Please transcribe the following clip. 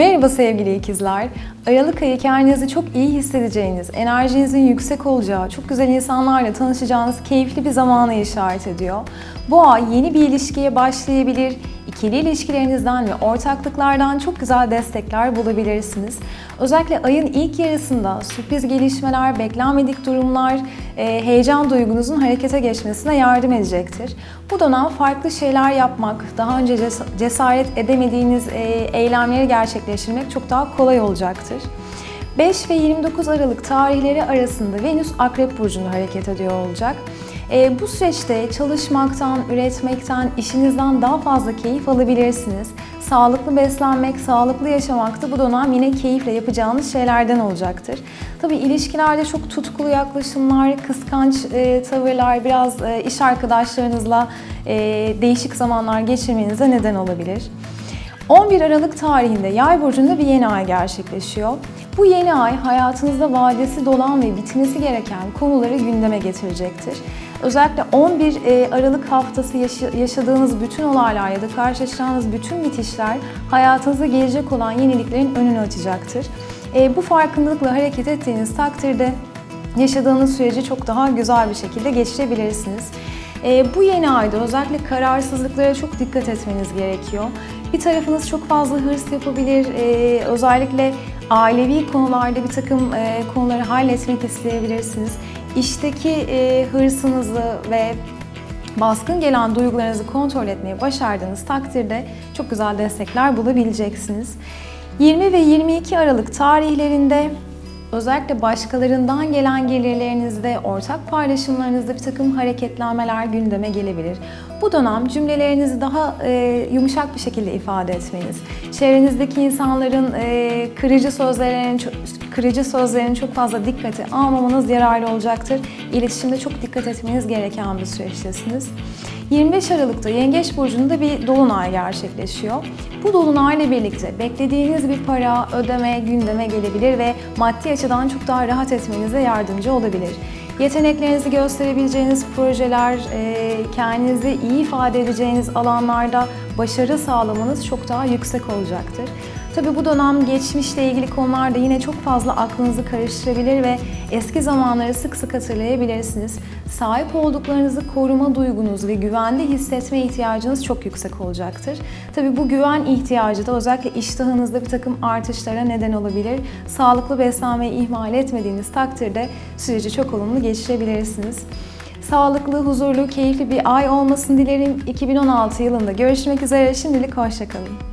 Merhaba sevgili ikizler. Aralık ayı kendinizi çok iyi hissedeceğiniz, enerjinizin yüksek olacağı, çok güzel insanlarla tanışacağınız keyifli bir zamana işaret ediyor. Bu ay yeni bir ilişkiye başlayabilir, ikili ilişkilerinizden ve ortaklıklardan çok güzel destekler bulabilirsiniz. Özellikle ayın ilk yarısında sürpriz gelişmeler, beklenmedik durumlar, e, heyecan duygunuzun harekete geçmesine yardım edecektir. Bu dönem farklı şeyler yapmak, daha önce ces- cesaret edemediğiniz e, eylemleri gerçekleştirmek çok daha kolay olacaktır. 5 ve 29 Aralık tarihleri arasında Venüs Akrep Burcu'nda hareket ediyor olacak. E, bu süreçte çalışmaktan, üretmekten, işinizden daha fazla keyif alabilirsiniz. Sağlıklı beslenmek, sağlıklı yaşamak da bu dönem yine keyifle yapacağınız şeylerden olacaktır. Tabii ilişkilerde çok tutkulu yaklaşımlar, kıskanç e, tavırlar, biraz e, iş arkadaşlarınızla e, değişik zamanlar geçirmenize neden olabilir. 11 Aralık tarihinde Yay burcunda bir yeni ay gerçekleşiyor. Bu yeni ay hayatınızda vadesi dolan ve bitmesi gereken konuları gündeme getirecektir. Özellikle 11 e, Aralık haftası yaşa- yaşadığınız bütün olaylar ya da karşılaşacağınız bütün bitişler hayatınıza gelecek olan yeniliklerin önünü açacaktır. E, Bu farkındalıkla hareket ettiğiniz takdirde yaşadığınız süreci çok daha güzel bir şekilde geçirebilirsiniz. E, bu yeni ayda özellikle kararsızlıklara çok dikkat etmeniz gerekiyor. Bir tarafınız çok fazla hırs yapabilir, özellikle ailevi konularda bir takım e, konuları halletmek isteyebilirsiniz. İşteki e, hırsınızı ve baskın gelen duygularınızı kontrol etmeyi başardığınız takdirde çok güzel destekler bulabileceksiniz. 20 ve 22 Aralık tarihlerinde özellikle başkalarından gelen gelirlerinizde, ortak paylaşımlarınızda bir takım hareketlenmeler gündeme gelebilir. Bu dönem cümlelerinizi daha e, yumuşak bir şekilde ifade etmeniz, çevrenizdeki insanların e, kırıcı sözlerinin çok- kırıcı sözlerin çok fazla dikkate almamanız yararlı olacaktır. İletişimde çok dikkat etmeniz gereken bir süreçtesiniz. 25 Aralık'ta Yengeç Burcu'nda bir dolunay gerçekleşiyor. Bu dolunayla birlikte beklediğiniz bir para, ödeme, gündeme gelebilir ve maddi açıdan çok daha rahat etmenize yardımcı olabilir. Yeteneklerinizi gösterebileceğiniz projeler, e, kendinizi iyi ifade edeceğiniz alanlarda başarı sağlamanız çok daha yüksek olacaktır. Tabii bu dönem geçmişle ilgili konularda yine çok fazla aklınızı karıştırabilir ve eski zamanları sık sık hatırlayabilirsiniz. Sahip olduklarınızı koruma duygunuz ve güvende hissetme ihtiyacınız çok yüksek olacaktır. Tabii bu güven ihtiyacı da özellikle iştahınızda bir takım artışlara neden olabilir. Sağlıklı beslenmeyi ihmal etmediğiniz takdirde süreci çok olumlu geçirebilirsiniz. Sağlıklı, huzurlu, keyifli bir ay olmasını dilerim. 2016 yılında görüşmek üzere. Şimdilik hoşçakalın.